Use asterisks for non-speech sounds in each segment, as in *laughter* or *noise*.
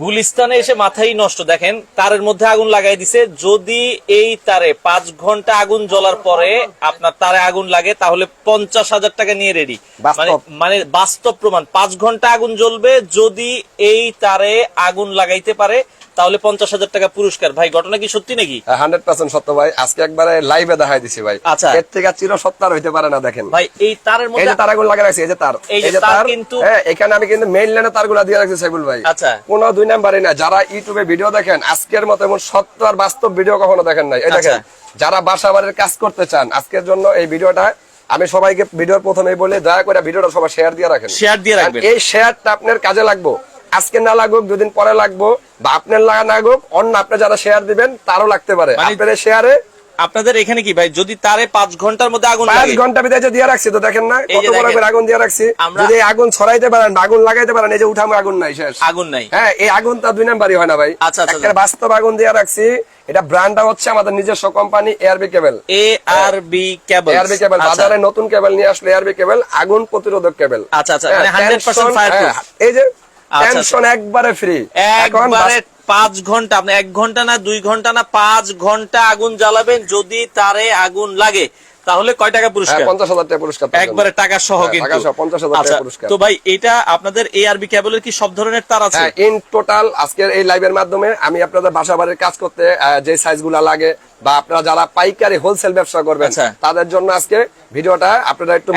গুলিস্তানে এসে মাথাই নষ্ট। দেখেন তারের মধ্যে আগুন লাগাই দিছে। যদি এই তারে পাঁচ ঘণ্টা আগুন জ্বলার পরে আপনার তারে আগুন লাগে তাহলে পঞ্চাশ হাজার টাকা নিয়ে রেডি মানে মানে বাস্তব প্রমাণ। পাঁচ ঘণ্টা আগুন জ্বলবে যদি এই তারে আগুন লাগাইতে পারে তাহলে পঞ্চাশ হাজার টাকা পুরস্কার। ভাই ঘটনা কি সত্যি নাকি? হান্ড্রেড পার্সেন্ট সত্য ভাই। আজকে একবারে লাইভে দেখাই দিছি ভাই। আচ্ছা। এর থেকে চির সত্য আর হইতে পারে না দেখেন। ভাই এই তারের এই মধ্যে যে তার আগুন লাগা রাখছি এই যে তার। এই যে তার কিন্তু- হ্যাঁ এখানে আমি কিন্তু মেইন লাইনে তারগুলা দিয়ে রাখছি সাইবুল ভাই। আচ্ছা। কোন দুই নাম্বারই না। যারা ইউটিউবে ভিডিও দেখেন আজকের মতো এমন সত্য আর বাস্তব ভিডিও কখনো দেখেন নাই। এই দেখেন আচ্ছা। যারা বাসা বাড়ির কাজ করতে চান আজকের জন্য এই ভিডিওটা আমি সবাইকে ভিডিওর প্রথমেই বলে দয়া করে ভিডিওটা সবাই শেয়ার দিয়ে রাখেন। শেয়ার দিয়ে রাখবেন। এই শেয়ারটা আপনার কাজে লাগবো। আজকে না লাগুক দুদিন পরে লাগবো বা আপনার লাগা না লাগুক অন্য আপনি যারা শেয়ার দিবেন তারও লাগতে পারে। মানে- আপনার শেয়ারে আপনাদের এখানে কি ভাই? যদি তারে পাঁচ ঘণ্টার মধ্যে আগুন পাঁচ ঘণ্টা ভিতরে দিয়ে রাখছি তো দেখেন না কত বড় করে আগুন দিয়ে রাখছি। যদি আগুন ছড়াইতে পারেন আগুন লাগাইতে পারেন এই যে উঠাম আগুন নাই শেষ। আগুন নাই। হ্যাঁ এই আগুন তো দুই নাম্বারই হয় না ভাই। আচ্ছা, আচ্ছা, একটা বাস্তব আগুন দিয়ে রাখছি। এটা ব্র্যান্ডটা হচ্ছে আমাদের নিজস্ব company ARB cable A R B cable ARB cable বাজারে নতুন কেবল নিয়ে আসলো এআরবি কেবল আগুন প্রতিরোধক কেবল আচ্ছা, আচ্ছা, হ্যাঁ, মানে 100% tension- fireproof। হ্যাঁ, এই যে আচ্ছা, টেনশন একবারে ফ্রি একবারে পাঁচ ঘণ্টা আপনি এক ঘণ্টা না দুই ঘণ্টা না পাঁচ ঘণ্টা আগুন জ্বালাবেন যদি তারে আগুন লাগে। তাহলে কয় টাকা পুরস্কার? পঞ্চাশ হাজার টাকা পুরস্কার একবারে টাকা সহ হ্যাঁ, কিন্তু। টাকা সহ 50,000 টাকা আচ্ছা, পুরস্কার। তো ভাই এটা আপনাদের এআরবি কেবলের কি সব ধরনের তার আছে? হ্যাঁ ইন টোটাল আজকের এই লাইভের মাধ্যমে আমি আপনাদের বাসা বাড়ির কাজ করতে যে সাইজগুলা লাগে বা আপনারা যারা পাইকারি হোলসেল ব্যবসা করবেন আচ্ছা। তাদের জন্য আজকে ভিডিওটা আপনারা একটু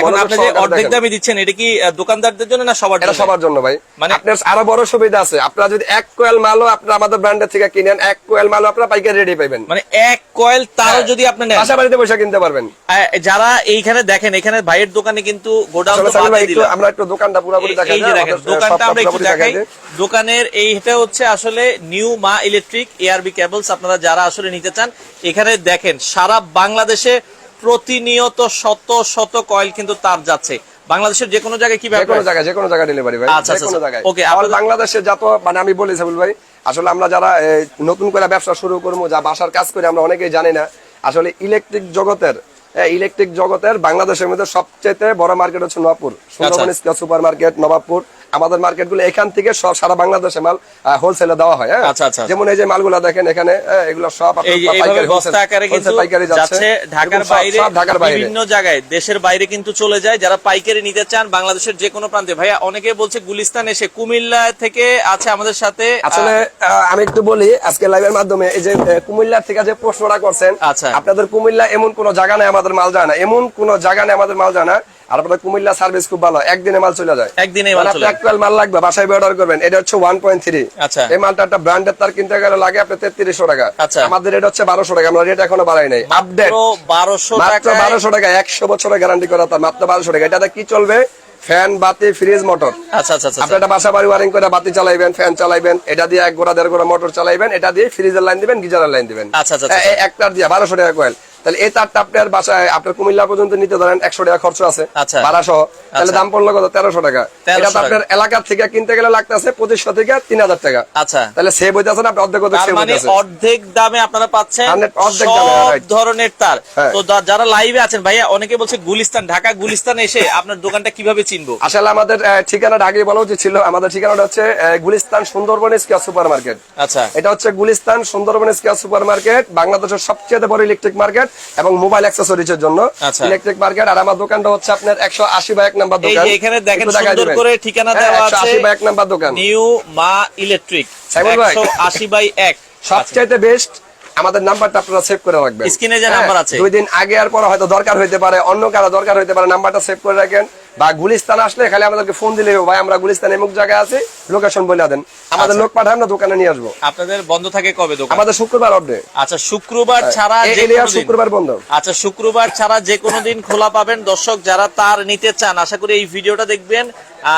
অর্ধেক। দামে দিচ্ছেন এটা কি দোকানদারদের জন্য না সবার এটা সবার জন্য ভাই। মানে- আপনার আরও বড় সুবিধা আছে। আপনারা যদি এক কোয়েল মালও আপনারা আমাদের ব্র্যান্ডের থেকে কিনেন এক কোয়েল মালও আপনারা পাইকারি রেডি পাইবেন। মানে এক কয়েল তারও হ্যাঁ, যদি আপনি নেন। বাসা বাড়িতে পয়সা কিনতে পারবেন। যারা এইখানে দেখেন এখানে ভাইয়ের দোকানে কিন্তু গোডাউন তো বাদই দিলাম। আমরা একটু দোকানটা পুরোপুরি দেখাই এই যে দেখেন দোকানটা আমরা একটু দেখাই। দোকানের এইটা হচ্ছে আসলে নিউ মা ইলেকট্রিক এআরবি কেবলস আপনারা যারা আসলে নিতে চান এখানে দেখেন সারা বাংলাদেশে প্রতিনিয়ত শত শত কয়েল কিন্তু তার যাচ্ছে। বাংলাদেশের যে কোনো জায়গায় কি যে কোনো জায়গায় যে কোনো জায়গায় ডেলিভারি ভাই আচ্ছা, আচ্ছা, কোনো আচ্ছা। জায়গায়। আর আপনাদের- বাংলাদেশে যত মানে আমি বলি সাবিল ভাই আসলে আমরা যারা নতুন করে ব্যবসা শুরু করব যা বাসার কাজ করি আমরা অনেকেই জানি না আসলে ইলেকট্রিক জগতের ইলেকট্রিক জগতের বাংলাদেশের মধ্যে সবচেয়ে বড় মার্কেট হচ্ছে Nawabpur. Sundarban super market Nawabpur. আমাদের মার্কেটগুলো এখান থেকে সব সারা বাংলাদেশে মাল হোলসেলে দেওয়া হয় হ্যাঁ? আচ্ছা, আচ্ছা। যেমন এই যে মালগুলা দেখেন এখানে এগুলো সব পাইকারি যাচ্ছে। ঢাকার বাইরে ঢাকার বাইরে। বিভিন্ন জায়গায়। দেশের বাইরে কিন্তু চলে যায়। যারা পাইকারি নিতে চান বাংলাদেশের যে কোনো প্রান্তে। ভাইয়া অনেকে বলছে গুলিস্তান এসে কুমিল্লা থেকে আছে আমাদের সাথে। আসলে আমি একটু বলি আজকে লাইভের মাধ্যমে এই যে কুমিল্লা থেকে যে প্রশ্নটা করছেন আচ্ছা। আপনাদের কুমিল্লা এমন কোন জায়গা নেই আমাদের মাল যায় না এমন কোন জায়গা নেই আমাদের মাল যায় না আর কুমিল্লা সার্ভিস খুব ভালো। একদিনে মাল চলে যায়। একদিনে মাল মানে চলে আপনি মাল লাগবে বাসায় অর্ডার করবেন। এটা হচ্ছে ওয়ান পয়েন্ট থ্রি আচ্ছা। এই মালটা একটা ব্র্যান্ডের তার কিনতে গেলে লাগে আপনার তেত্রিশশো টাকা। আচ্ছা। আমাদের এটা হচ্ছে বারোশো টাকা আমরা রেট এখনও বাড়াই নাই। আপডেট বারোশো মাত্র টাকা বারোশো টাকা একশো বছরের গ্যারান্টি করা তার মাত্র বারোশো টাকা। এটাতে কি চলবে? ফ্যান বাতি ফ্রিজ মোটর আচ্ছা আচ্ছা আচ্ছা আপনি একটা বাসা বাড়ি ওয়ারিং করে বাতি চালাইবেন ফ্যান চালাইবেন এটা দিয়ে এক গোড়া দেড় গোড়া মোটর চালাইবেন এটা দিয়ে ফ্রিজের লাইন দিবেন গিজারের লাইন দিবেন। আচ্ছা, আচ্ছা, আচ্ছা। একটার দিয়ে বারোশো টাকা কয়েল তাহলে এই তারটা আপনার বাসায় আপনার কুমিল্লা পর্যন্ত নিতে ধরেন একশো টাকা খরচ আছে আচ্ছা। ভাড়া সহ তাহলে আচ্ছা। দাম পড়ল কত? তেরোশো টাকা। এটা আপনার এলাকা থেকে কিনতে গেলে লাগতেছে পঁচিশশো থেকে তিন হাজার টাকা। আচ্ছা। তাহলে সেভ হইতেছে না আপনি অর্ধেক মানে অর্ধেক দামে আপনারা পাচ্ছেন অর্ধেক. ধরনের তার। হ্যাঁ। তো যারা লাইভে আছেন ভাইয়া অনেকে বলছে গুলিস্তান ঢাকা গুলিস্তান এসে আপনার দোকানটা কীভাবে চিনবো? আসলে আমাদের ঠিকানা ঠিকানাটা বলা উচিত ছিল। আমাদের ঠিকানাটা হচ্ছে Gulistan Sundarban square super market আচ্ছা। এটা হচ্ছে Gulistan Sundarban square super market বাংলাদেশের সবচেয়ে বড় ইলেকট্রিক মার্কেট এবং মোবাইল অ্যাক্সেসরিজ এর জন্য আচ্ছা। ইলেকট্রিক মার্কেট আর আমার দোকানটা হচ্ছে আপনার একশো আশি বা এক নাম্বার দোকান। এখানে দেখেন সুন্দর করে ঠিকানা হ্যাঁ, দেওয়া আছে আশি বা এক নাম্বার দোকান। নিউ মা ইলেকট্রিক। আশি বাই এক। সবচাইতে বেস্ট আমাদের নাম্বারটা আপনারা সেভ করে রাখবেন। স্ক্রিনে যে হ্যাঁ, নাম্বার আছে। দুই দিন আগে আর পরে হয়তো দরকার হইতে পারে অন্য কারও দরকার হইতে পারে নাম্বারটা সেভ করে রাখেন। বা গুলিস্তান আসলে খালি আমাদেরকে ফোন দিলে ভাই আমরা গুলিস্তান এমুক জায়গায় আছি লোকেশন বলে দেন। আমাদের লোক পাঠান না দোকানে নিয়ে আসব। আপনাদের বন্ধ থাকে কবে দোকান? আমাদের শুক্রবার অর্ডে আচ্ছা শুক্রবার ছাড়া এই যে কোনো দিন- শুক্রবার বন্ধ। আচ্ছা শুক্রবার ছাড়া যে কোনো দিন খোলা পাবেন। দর্শক যারা তার নিতে চান আশা করি এই ভিডিওটা দেখবেন।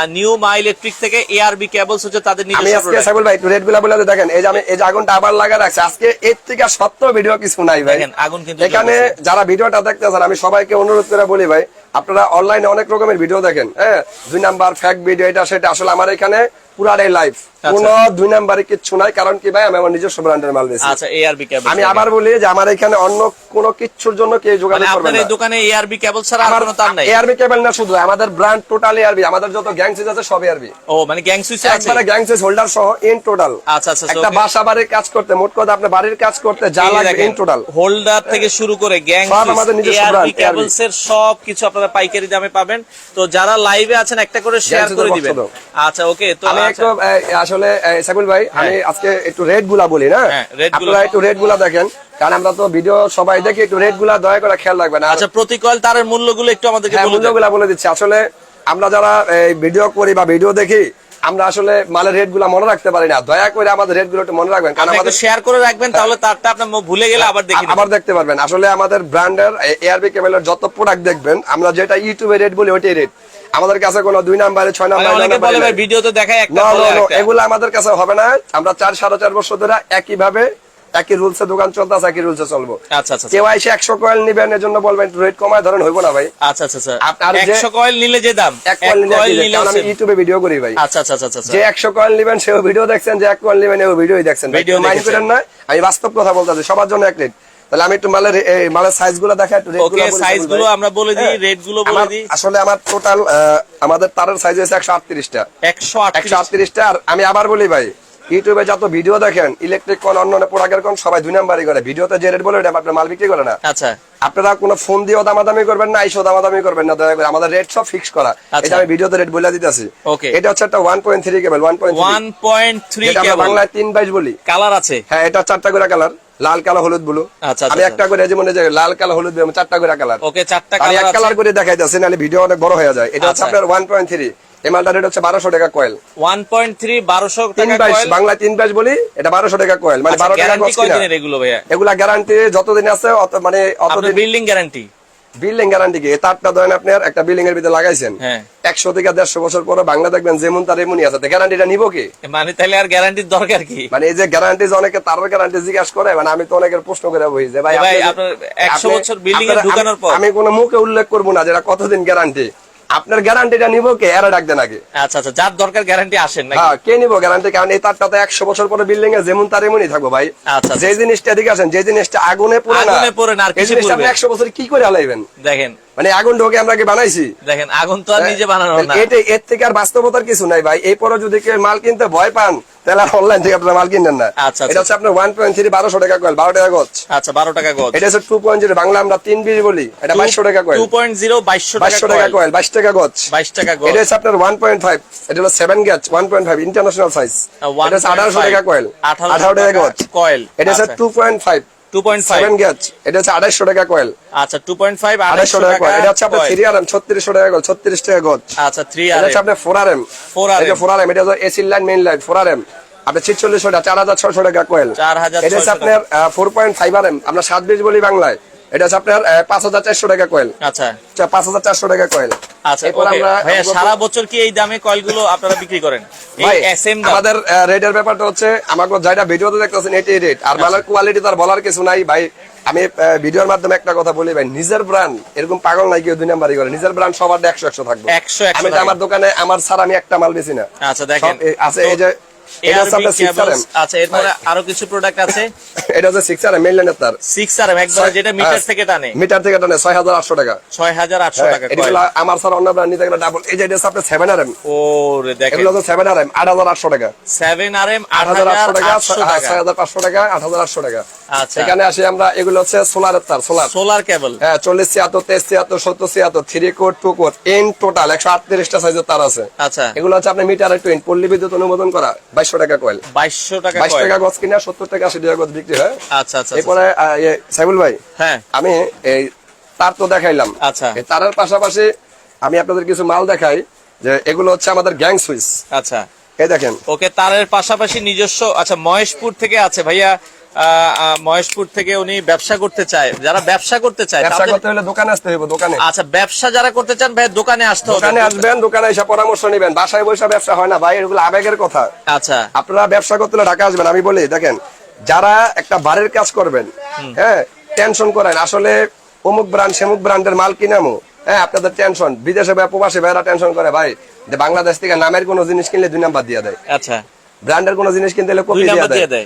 নিউ মা ইলেকট্রিক থেকে এআরবি কেবলস হচ্ছে তাদের আমি আজকে। সাইবুল ভাই রেটগুলা বলে দেখেন এই যে আমি এই যে আগুনটা আবার লাগা রাখছি আজকে এর থেকে সত্য ভিডিও কিছু নাই ভাই। দেখেন, আগুন কিন্তু এখানে যারা ভিডিওটা দেখতে দেখতেছেন আমি সবাইকে অনুরোধ করে বলি ভাই আপনারা অনলাইনে অনেক রকমের ভিডিও দেখেন হ্যাঁ? দুই নাম্বার ফ্যাক ভিডিও এটা, সেটা, আসলে আমার এখানে পুরাটাই লাইভ কোনো দুই নাম্বারে কিচ্ছু নাই কারণ কি ভাই আমি আমার নিজস্ব ব্র্যান্ডের মাল বেশি আচ্ছা এআরবি কেবল আমি আবার বলি যে আমার এখানে অন্য কোনো কিচ্ছুর জন্য কেউ মানে যোগাযোগ করবে আপনার না। দোকানে এআরবি কেবল ছাড়া আর কোনো তার নাই? এআরবি কেবল না শুধু আমাদের ব্র্যান্ড টোটাল এআরবি আমাদের যত গ্যাংসিস আছে সব এআরবি ও মানে গ্যাং সুইচ আছে? একবারে গ্যাংসিস হোল্ডার সহ ইন টোটাল আচ্ছা আচ্ছা একটা বাসা বাড়ির কাজ করতে মোট কথা আপনার বাড়ির কাজ করতে যা লাগবে ইন টোটাল হোল্ডার থেকে শুরু করে গ্যাং নিজস্ব brand, কেবলস এর সব কিছু আপনারা পাইকারি দামে পাবেন। তো যারা লাইভে আছেন একটা করে শেয়ার করে দিবেন। আচ্ছা ওকে তো আমি আচ্ছা, একটু আসলে সাইফুল ভাই আমি আজকে একটু রেটগুলা বলি না? হ্যাঁ। আপনারা একটু রেটগুলা দেখেন কারণ আমরা তো ভিডিও সবাই দেখি একটু রেটগুলা দয়া করে খেয়াল রাখবেন। আচ্ছা প্রতি কয়েল তারের মূল্যগুলো একটু আমাদেরকে হ্যাঁ মূল্যগুলা বলে দিচ্ছি। আসলে আমরা যারা এই ভিডিও করি বা ভিডিও দেখি আমরা আসলে মালের রেটগুলা মনে রাখতে পারি না। দয়া করে আমাদের রেটগুলো একটু মনে রাখবেন কারণ আমাদের শেয়ার করে রাখবেন তাহলে তারটা আপনার ভুলে গেলে আবার দেখি আবার দেখতে পারবেন। আসলে আমাদের ব্র্যান্ডের এআরবি কেবলের যত প্রোডাক্ট দেখবেন আমরা যেটা ইউটিউবে রেট বলি ওইটাই রেট আমাদের কাছে কোনো দুই নাম্বারে ছয় নাম্বারে দেখায় no, আরেকটা। এগুলো আমাদের কাছে হবে না। আমরা চার সাড়ে চার বছর ধরে একই ভাবে একই রুলসে দোকান চলতেছে একই রুলসে চলবো। আচ্ছা আচ্ছা আচ্ছা। কেউ এসে একশো কয়েল নিবেন এর জন্য বলবেন রেট কমায় ধরেন হইব না ভাই। আচ্ছা আচ্ছা আপনার একশো কয়েল নিলে যে দাম? এক কয়েল নিলে একই rate, নিলে কারণ আমি ইউটিউবে ভিডিও করি ভাই। আচ্ছা আচ্ছা আচ্ছা আচ্ছা। যে একশো কয়েল নিবেন সেও ভিডিও দেখছেন যে এক কয়েল নিবেন এও ভিডিও দেখছেন। Video মাইন্ড করেন না আমি বাস্তব কথা বলতেছি সবার জন্য এক রেট তাহলে আমি একটু মালের এই মালের সাইজগুলো দেখা একটু rate ওকে গুলো বলি সাইজ সাইফুলগুলো ভাই। আমরা বলে দিই হ্যাঁ। রেটগুলো বলে দিই। আসলে আমার টোটাল আমাদের তারের সাইজ হয়েছে আর আমি আবার বলি ভাই ইউটিউবে যত ভিডিও দেখেন ইলেকট্রিক কোন অন্য প্রোডাক্টের কোন সবাই দুই নাম্বারই করে। ভিডিওতে যে রেট বলে ওটা আপনার মাল বিক্রি করে না। আচ্ছা। আপনারা কোনো ফোন দিয়েও দামাদামি করবেন না আইসো দামাদামি করবেন না দয়া করে। আমাদের রেট সব ফিক্স করা। আচ্ছা। এটা আমি ভিডিওতে রেট বলে দিতেছি. এটা হচ্ছে একটা one point three cable one point one point three যেটা বাংলায় তিন বাইশ বলি। কালার আছে। হ্যাঁ এটা চারটা করে কালার লাল কালো হলুদ ব্লু আচ্ছা, আচ্ছা, আমি একটা করে যেমন মনে লাল কালো হলুদ আমি চারটা করে কালার ওকে চারটা আমি এক কালার কালার করে দেখাই যাচ্ছে নাহলে ভিডিও অনেক বড় হয়ে যায়। এটা হচ্ছে আচ্ছা। আপনার ওয়ান পয়েন্ট থ্রি এমআলটা রেট হচ্ছে বারোশো টাকা কয়েল ওয়ান পয়েন্ট থ্রি বারোশো তিন টাকা বাইশ কয়েল বাংলা তিন বাইশ বলি এটা বারোশো টাকা কয়েল মানে বারো টাকা গ্যারান্টি গজ কয় কিনা? দিনের এগুলো ভাইয়া? এগুলা গ্যারান্টি যতদিন আছে অত মানে অতদিন বিল্ডিং গ্যারান্টি বিল্ডিং গ্যারান্টি কি? তারটা ধরেন আপনার একটা বিল্ডিং এর ভিতরে লাগাইছেন। হ্যাঁ। একশো থেকে দেড়শো বছর পরে বাংলা দেখবেন যেমন তার এমনই আছে। গ্যারান্টিটা নিব কি? মানে তাহলে আর গ্যারান্টির দরকার কি? মানে এই যে গ্যারান্টি অনেকে তার গ্যারান্টি জিজ্ঞাসা করে মানে আমি তো অনেকের প্রশ্ন করে বই যে ভাই 100 বছর বিল্ডিং এ ঢুকানোর পর। আমি কোনো মুখে উল্লেখ করব না যেটা কতদিন গ্যারান্টি আপনার গ্যারান্টিটা নিবো কে? এরা ডাক দেন আগে। আচ্ছা আচ্ছা যার দরকার গ্যারান্টি আসেন না হ্যাঁ কে নিবো গ্যারান্টি কারণ এই তারটা তো একশো বছর পরে বিল্ডিং এ যেমন তার এমনই থাকব ভাই। আচ্ছা, আচ্ছা। যে জিনিসটা এদিকে আসেন যে জিনিসটা আগুনে পড়ে না আগুনে পড়ে না, আর কিছু আপনি? একশো বছর কি করে আলাইবেন দেখেন। মানে আগুন ঢোকে আমরা কি বানাইছি? দেখেন আগুন তো আর নিজে বানানো না। এটা এর থেকে আর বাস্তবতার কিছু নাই ভাই। এই পরে যদি কেউ মাল কিনতে ভয় পান তাহলে অনলাইন থেকে আপনারা মাল কিনেন না। আচ্ছা, আচ্ছা। এটা হচ্ছে আপনার ওয়ান পয়েন্ট থ্রি বারোশো টাকা কয়েল বারো টাকা আচ্ছা বারো টাকা গজ এটা হচ্ছে টু পয়েন্ট জিরো বাংলা আমরা তিন বিশ বলি এটা বাইশশো টাকা কয়েল টু পয়েন্ট জিরো বাইশশো বাইশশো টাকা কয়েল বাইশ টাকা গছ বাইশ টাকা গজ এটা হচ্ছে আপনার ওয়ান পয়েন্ট ফাইভ এটা হলো seven গ্যাচ one point five international size এটা হচ্ছে আঠারোশো টাকা কয়েল আঠারো টাকা কয়েল এটা হচ্ছে টু পয়েন্ট ফাইভ এটা হচ্ছে আড়াইশো টাকা কয়েল আচ্ছা টু পয়েন্ট ফাইভ আড়াইশো টাকা কয়েল এটা হচ্ছে আপনার থ্রি আর এম ছত্রিশশো টাকা কয়েল ছত্রিশ টাকা গছ আচ্ছা থ্রি এটা আর হচ্ছে আপনার ফোর আর এম 4RM এটা ফোর আর এম এটা হচ্ছে AC line main line four R M আপনার ছিচল্লিশশো টাকা চার হাজার ছশো টাকা কয়েল 4,600 এটা হচ্ছে আপনার four point five R M আমরা সাত বিশ বলি বাংলায়। এটা হচ্ছে আপনার পাঁচ হাজার চারশো টাকা কয়েল আচ্ছা। আচ্ছা, পাঁচ হাজার চারশো টাকা কয়েল আচ্ছা এরপর okay. আমরা ভাইয়া আমরা- সারা বছর কি এই দামে কয়েলগুলো আপনারা বিক্রি করেন? এই ভাই, এসএম দাম? আমাদের রেটের ব্যাপারটা হচ্ছে আমাকে যেটা ভিডিওতে দেখতেছেন এটাই রেট আর মালের কোয়ালিটি তার বলার কিছু নাই ভাই। আমি ভিডিওর মাধ্যমে একটা কথা বলি ভাই নিজের ব্র্যান্ড এরকম পাগল নাই কেউ দুই নাম্বারই করে। নিজের ব্র্যান্ড সবার একশো একশো থাকবে। 100 100 আমি আমার দোকানে আমার ছাড়া আমি একটা মাল বেশি না। আচ্ছা দেখেন। আছে এই যে এটা আপনার সিক্স আচ্ছা এরপরে আরও কিছু প্রোডাক্ট আছে? *laughs* এটা হচ্ছে সিক্স আর মেইন লাইনের তার সিক্স আর একদম যেটা মিটার থেকে টানে। মিটার থেকে টানে ছয় হাজার আটশো টাকা। হ্যাঁ, টাকা এটা আমার অন্য ব্র্যান্ড নিতে গেলে ডাবল এই যে এটা আপনার দেখেন। হচ্ছে আচ্ছা। এখানে আসি আমরা এগুলো হচ্ছে সোলারের তার সোলার সোলার কেবল হ্যাঁ three core two core in total একশো আটত্রিশটা সাইজের তার আছে। আচ্ছা। এগুলো হচ্ছে আপনার মিটার টুইন পল্লী বিদ্যুৎ অনুমোদন করা। বাইশশো টাকা কয়েল বাইশশো টাকা বাইশ টাকা গছ কিনা সত্তর টাকা আশি টাকা গছ বিক্রি হয়। আচ্ছা আচ্ছা আচ্ছা। এরপরে ইয়ে, সাইবুল ভাই হ্যাঁ। আমি এই তার তো দেখাইলাম। আচ্ছা। তারের পাশাপাশি আমি আপনাদের কিছু মাল দেখাই যে এগুলো হচ্ছে আমাদের গ্যাং সুইচ। আচ্ছা। এই দেখেন। ওকে তারের পাশাপাশি নিজস্ব আচ্ছা মহেশপুর থেকে আছে ভাইয়া মহেশপুর থেকে উনি ব্যবসা করতে চায়। যারা ব্যবসা করতে চায় ব্যবসা করতে হলে দোকানে আসতে হবে দোকানে। আচ্ছা ব্যবসা যারা করতে চান ভাই দোকানে আসতে হবে। দোকানে আসবেন দোকানে এসে পরামর্শ নিবেন। বাসায় বসে ব্যবসা হয় না ভাই এগুলো আবেগের কথা। আচ্ছা। আপনারা ব্যবসা করতে হলে ঢাকা আসবেন আমি বলি দেখেন যারা একটা বাড়ির কাজ করবেন হ্যাঁ টেনশন করেন। আসলে অমুক ব্র্যান্ড সেমুক ব্র্যান্ডের মাল কিনামো হ্যাঁ আপনাদের টেনশন। বিদেশে বা প্রবাসী ভাইরা টেনশন করে ভাই যে বাংলাদেশ থেকে নামের কোনো জিনিস কিনলে দুই নাম্বার দিয়ে দেয়। আচ্ছা। ব্র্যান্ডের কোনো জিনিস কিনতে কপি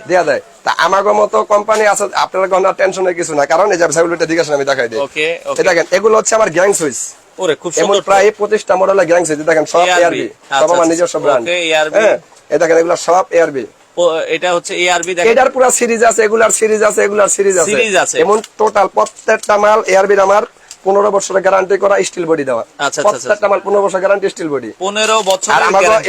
দিয়ে তা আমাগো মতো কোম্পানি আছে আপনারা কোনো টেনশনের কিছু না কারণ এই যে সাইকেলটা দিকে আমি দেখাই দিই। ওকে ওকে দেখেন এগুলো হচ্ছে আমার গ্যাং সুইচ ওরে খুব এমন সুন্দর প্রায় পঁচিশটা মডেলের গ্যাং সুইচ দেখেন সব এআরবি সব আচ্ছা, আমার আচ্ছা, নিজস্ব ব্র্যান্ড হ্যাঁ এই দেখেন এগুলো সব এআরবি এটা হচ্ছে এআরবি দেখেন। এটার পুরো সিরিজ আছে এগুলার সিরিজ আছে এগুলার সিরিজ আছে। Series আছে। এমন টোটাল প্রত্যেকটা মাল এআরবির আমার। পনেরো বছরের গ্যারান্টি করা স্টিল বডি দেওয়া। আচ্ছা, আচ্ছা, প্রত্যেকটা মাল পনেরো বছর গ্যারান্টি স্টিল বডি পনেরো আর বছরের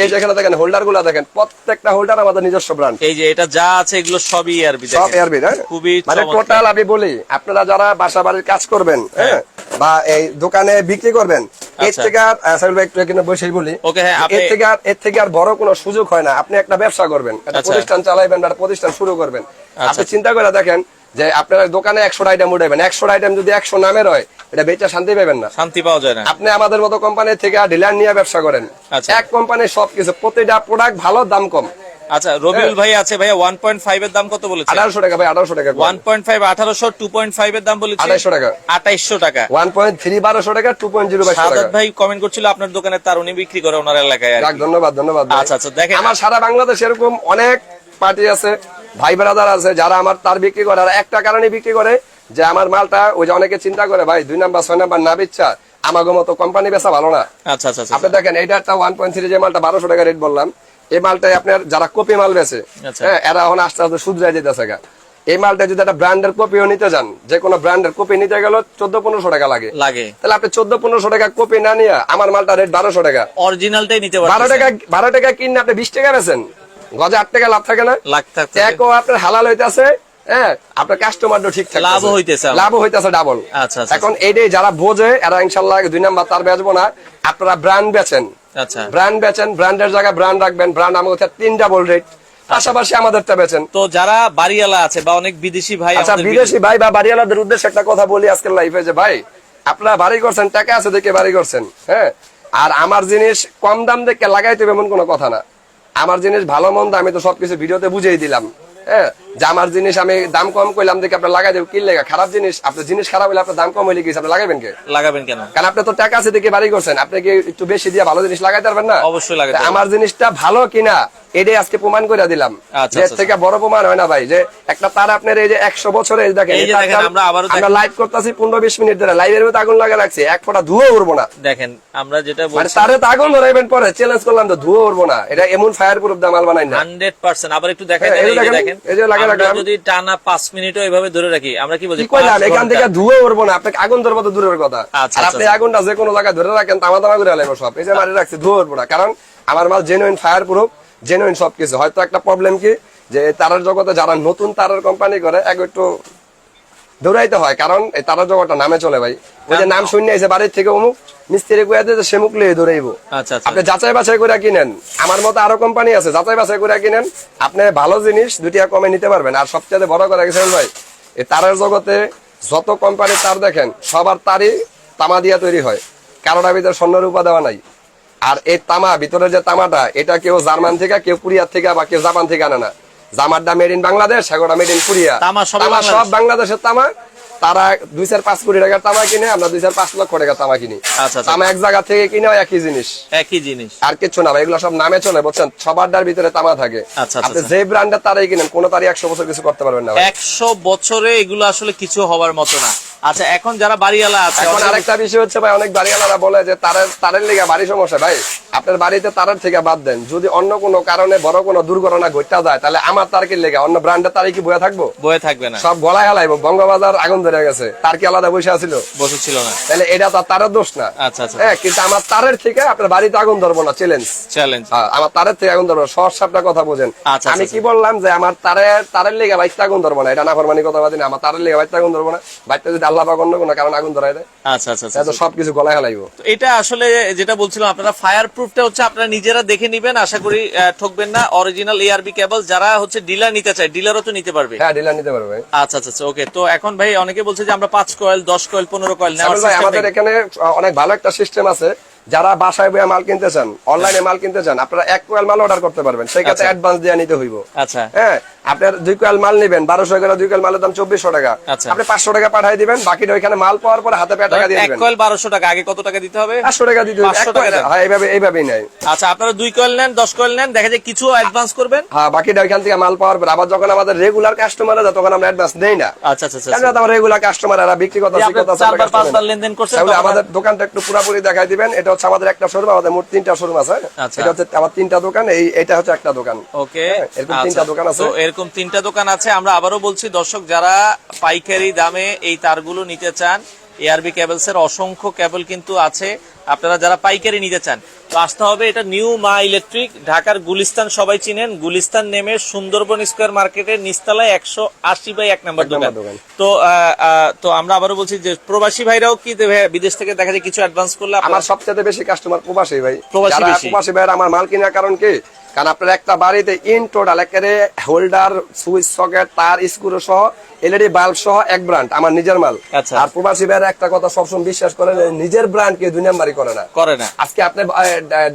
এই যেখানে দেখেন হোল্ডারগুলা দেখেন প্রত্যেকটা হোল্ডার আমাদের নিজস্ব ব্র্যান্ড এই যে এটা যা আছে এগুলো সবই এআরবি সব এআরবি হ্যাঁ খুবই মানে টোটাল আমি বলি আপনারা যারা বাসা বাড়ির কাজ করবেন হ্যাঁ বা এই দোকানে বিক্রি করবেন এর আচ্ছা। থেকে আর আহ, সাইল ভাই একটু এখানে বসেই বলি। হ্যাঁ, এর থেকে আর এর থেকে আর বড় কোনো সুযোগ হয় না। আপনি একটা ব্যবসা করবেন একটা আচ্ছা। প্রতিষ্ঠান চালাইবেন একটা প্রতিষ্ঠান শুরু করবেন। আপনি চিন্তা করে দেখেন যে আপনার দোকানে একশো আইটেম উঠাইবেন একশো আইটেম যদি একশো নামের হয় এটা বেচা শান্তি পাবেন না। শান্তি পাওয়া যায় না। আপনি আমাদের মতো কোম্পানি থেকে ডিলার নিয়ে ব্যবসা করেন। আচ্ছা। এক কোম্পানির সবকিছু প্রতিটা প্রোডাক্ট ভালো দাম কম। আচ্ছা রবিউল ভাই আছে ভাইয়া ওয়ান পয়েন্ট ফাইভ এর দাম কত বলেছে? আঠারোশো টাকা ভাই আঠারোশো টাকা ওয়ান পয়েন্ট ফাইভ আঠারোশো টু পয়েন্ট ফাইভ এর দাম বলেছে? আঠাইশশো টাকা। আঠাইশশো টাকা। ওয়ান পয়েন্ট থ্রি বারোশো টাকা টু পয়েন্ট জিরো সাদাত ভাই কমেন্ট করছিল আপনার দোকানে তার উনি বিক্রি করে ওনার এলাকায় ধন্যবাদ ধন্যবাদ আচ্ছা, আচ্ছা, দেখেন। আমার সারা বাংলাদেশে এরকম অনেক পার্টি আছে। ভাই ব্রাদার আছে যারা আমার তার বিক্রি করে আর একটা কারণে বিক্রি করে যে আমার মালটা ওই যে অনেকে চিন্তা করে ভাই দুই নাম্বার ছয় নাম্বার না বিচ্ছা আমাকে মতো কোম্পানি বেচা ভালো না। আচ্ছা আচ্ছা আচ্ছা আপনি দেখেন এটা একটা ওয়ান পয়েন্ট থ্রি যে মালটা বারোশো টাকা রেট বললাম এই মালটাই আপনার যারা কপি মাল বেছে। হ্যাঁ এরা এখন আস্তে আস্তে শুধরাই যেতেছে গা। এই মালটা যদি একটা ব্র্যান্ডের কপিও নিতে যান যে কোনো ব্র্যান্ডের কপি নিতে গেলে চোদ্দ পনেরোশো টাকা লাগে। লাগে। তাহলে আপনি চোদ্দ পনেরোশো টাকা কপি না নিয়ে আমার মালটা রেট বারোশো টাকা। অরিজিনালটাই নিতে বারো টাকা বারো টাকা কিনে আপনি বিশ টাকা বেছেন গজে আট টাকা লাভ থাকে না থাকতে একও আপনার হালাল হইতেছে হ্যাঁ আপনার কাস্টমারও ঠিক থাকে লাভও হইতেছে আমার। হইতেছে ডাবল আচ্ছা, আচ্ছা, এখন এইটাই যারা বোঝে এরা ইনশাল্লাহ দুই নাম্বার তার বেচবো না। আপনারা ব্র্যান্ড বেচেন। আচ্ছা। ব্র্যান্ড বেচেন ব্র্যান্ডের জায়গায় ব্র্যান্ড রাখবেন ব্র্যান্ড আমাদের তিন ডাবল রেট পাশাপাশি আমাদেরটা বেচেন। তো যারা বাড়িওয়ালা আছে বা অনেক বিদেশি ভাই আচ্ছা বিদেশি ভাই বা বাড়িওয়ালাদের উদ্দেশ্যে একটা কথা বলি আজকের লাইফে যে ভাই আপনারা বাড়ি করছেন টাকা আছে দেখে বাড়ি করছেন হ্যাঁ? আর আমার জিনিস কম দাম দেখে লাগাইতে হবে এমন কোনো কথা না। আমার জিনিস ভালো মন্দ আমি তো সবকিছু ভিডিওতে বুঝিয়ে দিলাম। হ্যাঁ? যে আমার জিনিস আমি দাম কম করলাম দেখে আপনি লাগাই দেবেন কি লেগা? খারাপ জিনিস? আপনার জিনিস খারাপ হলে আপনার দাম কম হলে কি আপনি লাগাবেন কে? লাগাবেন কেন? কারণ আপনি তো টাকা আছে দেখে বাড়ি করছেন। আপনি কি একটু বেশি দিয়ে ভালো জিনিস লাগাইতে পারবেন না? অবশ্যই পারব। আমার জিনিসটা ভালো কিনা এটাই আজকে প্রমাণ করে দিলাম। আচ্ছা, যে আচ্ছা, থেকে বড় প্রমাণ হয় না ভাই যে একটা তার আপনার এই যে একশো বছরে দেখেন আমরা। লাইভ করতেছি পনেরো বিশ মিনিট ধরে। লাইভের মধ্যে আগুন লাগা এক ফোঁটা ধুয়ো উড়বো না। দেখেন আমরা যেটা মানে তারে তো আগুন ধরাইবেন পরে চ্যালেঞ্জ করলাম তো ধুয়ো উড়বো না। এটা এমন ফায়ার প্রুফ দামাল বানাই না। Hundred percent. আবার একটু হ্যাঁ, দেখেন এই যে যদি টানা পাঁচ মিনিটও এভাবে ধরে রাখি আমরা কি কই এখান থেকে ধুয়ে উঠবো না আপনাকে আগুন ধরবো তো দূরের কথা। আচ্ছা, আর আচ্ছা, আপনি আচ্ছা। আগুনটা যে কোনো জায়গায় ধরে রাখেন তামা তামা করে লাগবে সব। এই যে মারি রাখছি ধুয়ে উঠবো না। কারণ আমার মাল জেনুইন ফায়ার প্রুফ জেনুইন সবকিছু। হয়তো একটা প্রবলেম কি? যে তারার জগতে যারা নতুন তারার কোম্পানি করে এক একটু দৌড়াইতে হয় কারণ এই তারের জগৎটা নামে চলে ভাই। ওই যে নাম শুনে এসে বাড়ির থেকে অমুক মিস্ত্রি কয়ে দিয়ে সে মুখ লিয়ে দৌড়াইবো। আচ্ছা আচ্ছা। আপনি যাচাই বাছাই করে কিনেন। আমার মতো আরও কোম্পানি আছে যাচাই বাছাই করে কিনেন। আপনি ভালো জিনিস দুটিয়া কমে নিতে পারবেন। আর সবচেয়ে বড় করে গেছেন ভাই এই তারের জগতে যত কোম্পানির তার দেখেন সবার তারই তামা দিয়া তৈরি হয়। কারোটার ভিতরে স্বর্ণ রূপা দেওয়া নাই। আর এই তামা ভিতরে যে তামাটা এটা কেউ জার্মান থেকে কেউ কোরিয়ার থেকে বা কেউ জাপান থেকে আনে না। জামারটা দাম ইন বাংলাদেশ সেগোটা মেড ইন কোরিয়া তামা। সব বাংলাদেশের তামা তারা দুই চার পাঁচ কোটি টাকার তামা কিনে আমরা দুই চার পাঁচ লক্ষ টাকার তামা কিনি। আচ্ছা, আচ্ছা। তামা এক জায়গা থেকে কিনে একই জিনিস। একই জিনিস। আর কিছু না এগুলো সব নামে চলে বুঝছেন? সবারটার ভিতরে তামা থাকে। আচ্ছা, আপনি। যে ব্র্যান্ডের তারাই কিনেন কোন তারই একশো বছর কিছু করতে পারবেন না একশো বছরে এগুলো আসলে কিছু হওয়ার মতো না। আচ্ছা এখন যারা বাড়িওয়ালা আছে এখন আরেকটা বিষয় হচ্ছে ভাই অনেক বাড়িওয়ালারা বলে যে তারের তারের লেগে বাড়ি সমস্যা ভাই। আপনার বাড়িতে তারের থেকে বাদ দেন। যদি অন্য কোনো কারণে বড় কোনো দুর্ঘটনা ঘটতে যায় তাহলে আমার তার কি লেগে অন্য ব্র্যান্ডের তারে কি বয়ে থাকব? বয়ে থাকবে না। সব গলায় হালাইবো বঙ্গবাজার আগুন গেছে। তার কি আলাদা বসে আছিল? বসে ছিল না। তাহলে এটা তো আর তারের দোষ না। আচ্ছা আচ্ছা। হ্যাঁ কিন্তু আমার তারের থেকে আপনার বাড়িতে আগুন ধরবো না চ্যালেঞ্জ চ্যালেঞ্জ আমার তারের থেকে আগুন ধরবো সহজ সাপটা কথা বোঝেন। আচ্ছা, আমি আচ্ছা, কি বললাম যে আমার তারের তারের লেগে বাইকটা আগুন ধরবো না। এটা না ফরমানি কথা বাদি না আমার তারের লেগে বাইকটা আগুন ধরবো না। বাইকটা যদি আল্লাহ পাক অন্য কোনো কারণ আগুন ধরাই দেয় আচ্ছা আচ্ছা আচ্ছা তো সবকিছু গলায় হালাইবো। এটা আসলে যেটা বলছিলাম আপনারা ফায়ার প্রুফটা হচ্ছে আপনারা নিজেরা দেখে নিবেন। আশা করি ঠকবেন না। অরিজিনাল এআরবি কেবল যারা হচ্ছে ডিলার নিতে চায় ডিলারও তো নিতে পারবে। হ্যাঁ ডিলার নিতে পারবে। আচ্ছা আচ্ছা আচ্ছা ওকে তো এখন ভাই অনেকে বলছে যে আমরা পাঁচ কয়েল দশ কয়েল পনেরো কয়েল ভাই আমাদের এখানে অনেক ভালো একটা সিস্টেম আছে। যারা বাসায় বইয়া মাল কিনতে চান অনলাইনে মাল কিনতে চান আপনারা এক কোয়াল মাল অর্ডার করতে পারবেন। সেই ক্ষেত্রে আচ্ছা। অ্যাডভান্স দিয়ে নিতে হইব। আচ্ছা। হ্যাঁ আপনার দুই কোয়াল মাল নেবেন বারোশো করে দুই কোয়াল মালের দাম চব্বিশশো টাকা। আচ্ছা। আপনি পাঁচশো টাকা পাঠিয়ে দিবেন বাকিটা ওইখানে মাল পাওয়ার পরে হাতে টাকা দিয়ে এক দিবেন। কয়েল বারোশো টাকা আগে কত টাকা দিতে হবে? পাঁচশো টাকা দিতে হবে। 500 এক টাকা coil- দেন। হ্যাঁ এইভাবে এইভাবেই নেয়। আচ্ছা আপনারা দুই কয়েল নেন দশ কয়েল নেন দেখা যায় কিছু অ্যাডভান্স করবেন? হ্যাঁ বাকিটা ওইখান থেকে মাল পাওয়ার পর। আবার যখন আমাদের রেগুলার কাস্টমার আছে তখন আমরা অ্যাডভান্স দেই না। আচ্ছা আচ্ছা আচ্ছা আমার রেগুলার কাস্টমার এরা বিক্রি কথা চারবার, পাঁচবার লেনদেন করছেন, তাহলে আমাদের দোকানটা একটু পুরাপুরি দেখাই দিবেন। এটা হচ্ছে আমাদের একটা শোরুম আমাদের মোট তিনটা শোরুম আছে। আচ্ছা। এটা হচ্ছে আমার তিনটা দোকান এই এটা হচ্ছে একটা দোকান। ওকে হ্যাঁ, এরকম তিনটা দোকান আছে। তো এরকম তিনটা দোকান আছে আমরা আবারও বলছি দর্শক যারা পাইকারি দামে এই তারগুলো নিতে চান এআরবি কেবলস এর অসংখ্য কেবল কিন্তু আছে আপনারা যারা পাইকারি নিতে চান তো আসতে হবে এটা নিউ মা ইলেকট্রিক ঢাকার গুলিস্তান সবাই চিনেন গুলিস্তান নেমে সুন্দরবন স্কোয়ার মার্কেটের নিচতলায় একশো আশি বাই এক নম্বর দোকান। তো তো আমরা আবারও বলছি যে প্রবাসী ভাইরাও কি? বিদেশ থেকে দেখা যায় কিছু অ্যাডভান্স করলে আমার সবচেয়ে বেশি কাস্টমার প্রবাসী ভাই প্রবাসী। প্রবাসী ভাইয়ের আমার মাল কেনার কারণ কি কারণ আপনার একটা বাড়িতে ইন টোটাল একেবারে হোল্ডার সুইচ সকেট তার স্ক্রু সহ এলইডি বাল্ব সহ এক ব্র্যান্ড আমার নিজের মাল। আচ্ছা। আর প্রবাসী ভাইয়ের একটা কথা সবসময় বিশ্বাস করেন নিজের ব্র্যান্ড কে দুই নাম্বারই করে না। করে না। আজকে আপনি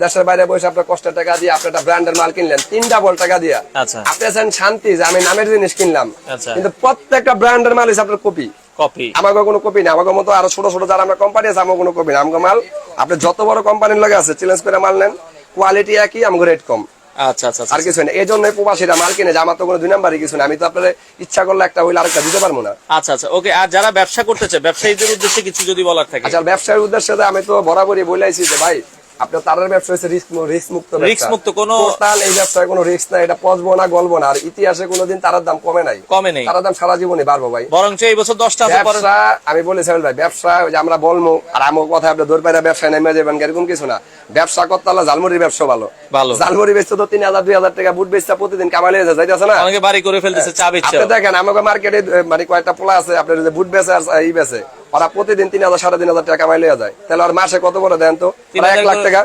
দেশের বাইরে বসে আপনার কষ্টের টাকা দিয়ে আপনি একটা ব্র্যান্ডের মাল কিনলেন তিন ডাবল টাকা দিয়ে। আচ্ছা। আপনি আছেন শান্তি যে আমি নামের জিনিস কিনলাম। আচ্ছা। কিন্তু প্রত্যেকটা ব্র্যান্ডের মাল হিসেবে আপনার কপি কপি আমাকে কোনো কপি না আমাকে মতো আরও ছোট ছোট যারা আমরা কোম্পানি আছে আমাকে কোনো কপি না আমাকে মাল আপনি যত বড় কোম্পানির লাগে আছে চ্যালেঞ্জ করে মাল নেন কোয়ালিটি একই আমাকে রেট কম। আচ্ছা আচ্ছা আচ্ছা আর কিছু না এই জন্যই প্রবাসীরা মাল কিনে যে আমার তো কোনো দুই নাম্বারই কিছু না আমি তো আপনার ইচ্ছা করলে একটা হইলে আরেকটা দিতে পারব না। আচ্ছা আচ্ছা ওকে আর যারা ব্যবসা করতে চায় ব্যবসায়ীদের উদ্দেশ্যে কিছু যদি বলার থাকে? আচ্ছা ব্যবসার উদ্দেশ্যে আমি তো বরাবরই বলেছি যে ভাই আপনার তারের ব্যবসা হচ্ছে রিস্ক রিস্ক মুক্ত Risk মুক্ত কোনো- টোটাল এই ব্যবসায় কোনো রিস্ক নাই এটা পচবো না গলবো না। আর ইতিহাসে কোনোদিন তারের দাম কমে নাই। কমে নেই। তারের দাম সারা জীবনে বাড়বো ভাই। বরঞ্চ এই বছর দশটা ব্যবসা আমি বলেছি ভাই ব্যবসা ওই যে আমরা বলব আর আমার কথা আপনি দৌড় পাইরা ব্যবসা নেমে যাবেন এরকম কিছু না। ব্যবসা করতে হলে ঝালমুড়ির ব্যবসা ভালো। ভালো। ঝালমুড়ি বেচতে তো তিন হাজার দুই হাজার টাকা বুট বেচতে প্রতিদিন কামালে যাইতেছে না? অনেকে বাড়ি করে ফেলতেছে চা দেখেন আমাকে মার্কেটে মানে কয়েকটা পোলা আছে আপনার বুট বেচে আর ই বেচে। ওরা প্রতিদিন তিন হাজার সাড়ে তিন হাজার টাকা কামাই লিয়ে যায়। তাহলে আর মাসে কত করে দেন তো? এক লাখ টাকা।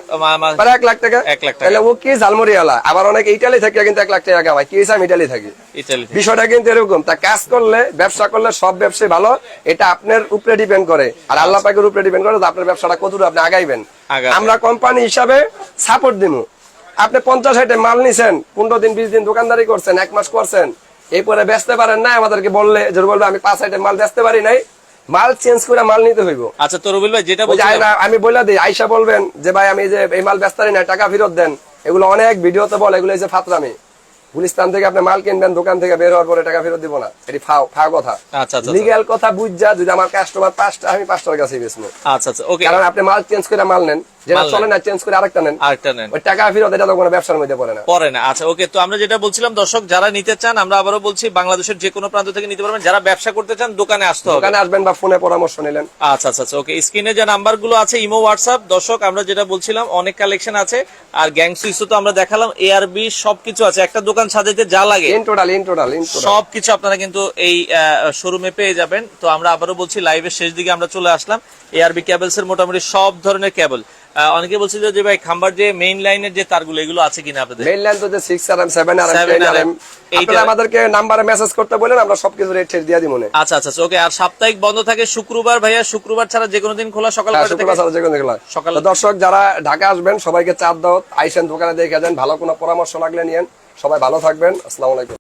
প্রায় এক লাখ টাকা। তাহলে ও কি ঝালমুড়ি আলা আবার অনেক ইটালি থাকে কিন্তু এক লাখ টাকা কামাই কি আমি ইটালি থাকি? বিষয়টা কিন্তু এরকম। তা কাজ করলে ব্যবসা করলে সব ব্যবসায় ভালো। এটা আপনার উপরে ডিপেন্ড করে। আর আল্লাহ পাকের উপরে ডিপেন্ড করে আপনার ব্যবসাটা কতটুকু আপনি আগাইবেন। আমরা কোম্পানি হিসাবে সাপোর্ট দিব আপনি পঞ্চাশ হাইটে মাল নিছেন পনেরো দিন বিশ দিন দোকানদারি করছেন এক মাস করছেন। এরপরে বেচতে পারেন না আমাদেরকে বললে যে বলবে আমি পাঁচ হাইটে মাল বেচতে পারি নাই। মাল চেঞ্জ করে মাল নিতে হইব। আচ্ছা তো রবিল ভাই যেটা বলছি না আমি বলে দিই আইসা বলবেন যে ভাই আমি যে এই মাল বেচতারি না টাকা ফেরত দেন। এগুলো অনেক ভিডিওতে বলে এগুলো যে ফাতরামি। গুলিস্তান থেকে আপনি মাল কিনবেন দোকান থেকে বের হওয়ার পরে টাকা ফেরত দিব না। এটি ফাও ফাও কথা। আচ্ছা আচ্ছা লিগ্যাল কথা বুঝ যা যদি আমার কাস্টমার পাঁচটা আমি পাঁচটার কাছে বেচবো। আচ্ছা আচ্ছা ওকে কারণ আপনি মাল চেঞ্জ করে মাল নেন। যেটা মাল নেন। চলে না চেঞ্জ করে আরেকটা নেন। আরেকটা নেন। ওই টাকা ফেরত এটা কোনো ব্যবসার মধ্যে পড়ে না। পরে না। আচ্ছা ওকে তো আমরা যেটা বলছিলাম দর্শক যারা নিতে চান আমরা আবারও বলছি বাংলাদেশের যে কোনো প্রান্ত থেকে নিতে পারবেন। যারা ব্যবসা করতে চান দোকানে আসতে হবে। দোকানে আসবেন বা ফোনে পরামর্শ নিলেন। আচ্ছা আচ্ছা ওকে স্ক্রিনে যে নাম্বারগুলো আছে ইমো হোয়াটসঅ্যাপ দর্শক আমরা যেটা বলছিলাম অনেক কালেকশন আছে। আর গ্যাং সুইচও তো আমরা দেখালাম এআরবি সবকিছু আছে। একটা দোকান সাজাইতে যা লাগে। In total in total in total সবকিছু আপনারা কিন্তু এই শোরুমে পেয়ে যাবেন। তো আমরা আবারও বলছি লাইভের শেষ দিকে আমরা চলে আসলাম। এআরবি কেবলস এর মোটামুটি সব ধরনের কেবল অনেকে বলছে যে ভাই খাম্বার যে মেইন লাইনের যে তারগুলো এগুলো আছে কিনা আপনাদের মেইন লাইন তো যে six R M seven R M 7 ten R M এইটা- আপনারা আমাদেরকে নাম্বারে মেসেজ করতে বলেন আমরা সবকিছু রেট ঠেট দিয়ে দিব মনে আচ্ছা আচ্ছা ওকে আর সাপ্তাহিক বন্ধ থাকে শুক্রবার ভাইয়া শুক্রবার ছাড়া যে কোনো দিন খোলা সকাল হ্যাঁ, কয়টা শুক্রবার থেকে? ছাড়া যে কোনো দেখলাম। সকাল- দর্শক যারা ঢাকা আসবেন সবাইকে চাপ দাও আইসেন দোকানে দেখে যান ভালো কোনো পরামর্শ লাগলে নিয়েন সবাই ভালো থাকবেন আসসালামু আলাইকুম